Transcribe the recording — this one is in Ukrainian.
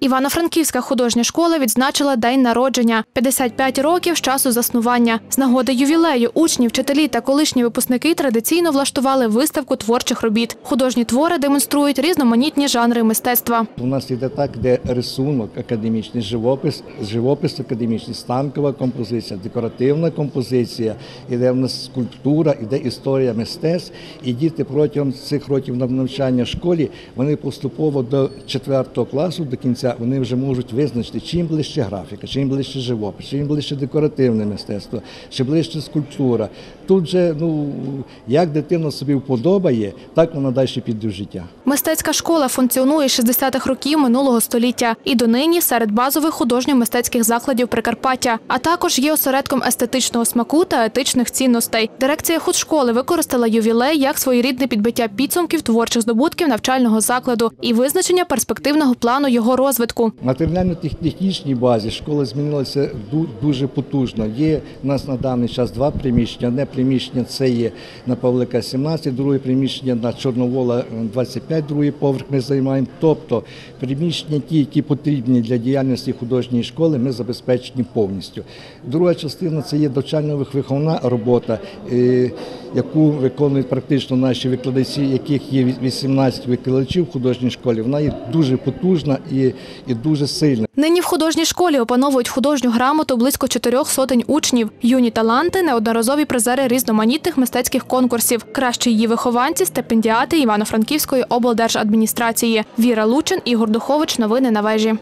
Івано-Франківська художня школа відзначила день народження 55 років з часу заснування. З нагоди ювілею учні, вчителі та колишні випускники традиційно влаштували виставку творчих робіт. Художні твори демонструють різноманітні жанри мистецтва. У нас іде так, де рисунок, академічний живопис, живопис академічний, станкова композиція, декоративна композиція, іде в нас скульптура, іде історія мистецтв. І діти протягом цих років навчання в школі вони поступово до 4 класу до кінця вони вже можуть визначити, чим ближче графіка, чим ближче живопис, чим ближче декоративне мистецтво, чи ближче скульптура. Тут же ну як дитина собі вподобає, так вона далі піде життя. Мистецька школа функціонує з 60-х років минулого століття і донині серед базових художньо-мистецьких закладів Прикарпаття, а також є осередком естетичного смаку та етичних цінностей. Дирекція худшколи використала ювілей як своєрідне підбиття підсумків творчих здобутків навчального закладу і визначення перспективного плану його розвитку. Матеріально-технічній базі школа змінилася ду- дуже потужно. Є у нас на даний час два приміщення. Одне приміщення це є на Павлика 17, друге приміщення на Чорновола е, 25, другий поверх ми займаємо. Тобто приміщення ті, які потрібні для діяльності художньої школи, ми забезпечені повністю. Друга частина це є довчально-виховна робота, е, яку виконують практично наші викладачі, яких є 18 викладачів в художній школі. Вона є дуже потужна і, і дуже сильне. Нині в художній школі опановують художню грамоту близько чотирьох сотень учнів. Юні таланти неодноразові призери різноманітних мистецьких конкурсів. Кращі її вихованці, стипендіати Івано-Франківської облдержадміністрації. Віра Лучин, Ігор Духович. Новини на вежі.